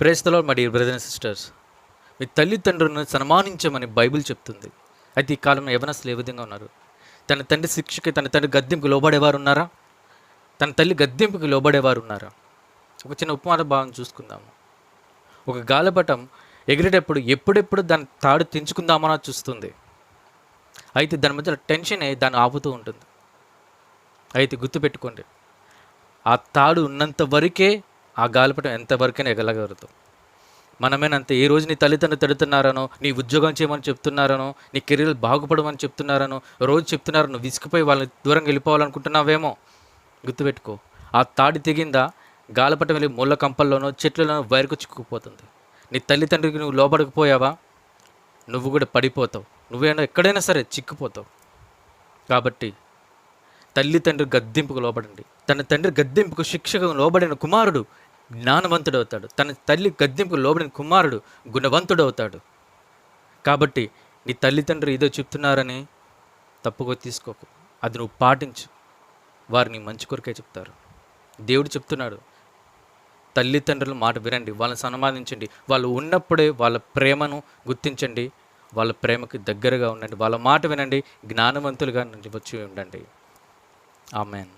ప్రేస్తలో మరి brother and sisters మీ తల్లిదండ్రులను సన్మానించమని బైబిల్ చెప్తుంది. అయితే ఈ కాలంలో యవనస్తులు ఏ విధంగా ఉన్నారు? తన తండ్రి శిక్షకి తన తండ్రి గద్దెంపుకి లోబడేవారు ఉన్నారా? తన తల్లి గద్దెంపుకి లోబడేవారు ఉన్నారా? ఒక చిన్న ఉపమాన భావం చూసుకుందాము. ఒక గాలిపటం ఎగిరేటప్పుడు ఎప్పుడెప్పుడు దాని తాడు తెంచుకుందామని చూస్తుంది. అయితే దాని మధ్యలో టెన్షన్ అయ్యి దాన్ని ఆపుతూ ఉంటుంది. అయితే గుర్తుపెట్టుకోండి. ఆ తాడు ఉన్నంత వరకే ఆ గాలిపటం ఎంతవరకైనా ఎగలగలదు. మనమేనంత ఏ రోజు నీ తల్లిదండ్రులు తిడుతున్నారనో నీ ఉద్యోగం చేయమని చెప్తున్నారనో నీ కెరీర్ బాగుపడమని చెప్తున్నారనో రోజు చెప్తున్నారో నువ్వు విసిగిపోయి వాళ్ళని దూరంగా వెళ్ళిపోవాలనుకుంటున్నావేమో? గుర్తుపెట్టుకో ఆ తాడి తెగిందా గాలిపటం వెళ్ళి ముళ్ళ కంపల్లోనో చెట్లలోనో వైరుకు చిక్కుకుపోతుంది. నీ తల్లిదండ్రులకి నువ్వు లోపడకపోయావా నువ్వు కూడా పడిపోతావు. నువ్వేనా ఎక్కడైనా సరే చిక్కుపోతావు. కాబట్టి తల్లిదండ్రి గద్దింపుకు గద్దెంపుకు లోబడండి. తన తండ్రి గద్దెంపుకు శిక్షకు లోబడిన కుమారుడు జ్ఞానవంతుడు అవుతాడు తన తల్లి గద్దెంపు లోబడిన కుమారుడు గుణవంతుడు అవుతాడు కాబట్టి నీ తల్లిదండ్రులు ఏదో చెప్తున్నారని తప్పుగా తీసుకోకు. అది నువ్వు పాటించు. వారిని మంచి కొరకే చెప్తారు. దేవుడు చెప్తున్నాడు తల్లిదండ్రుల మాట వినండి వాళ్ళని సన్మానించండి. వాళ్ళు ఉన్నప్పుడే వాళ్ళ ప్రేమను గుర్తించండి వాళ్ళ ప్రేమకి దగ్గరగా ఉండండి వాళ్ళ మాట వినండి జ్ఞానవంతులుగా నుంచి వచ్చి ఉండండి. ఆమెన్.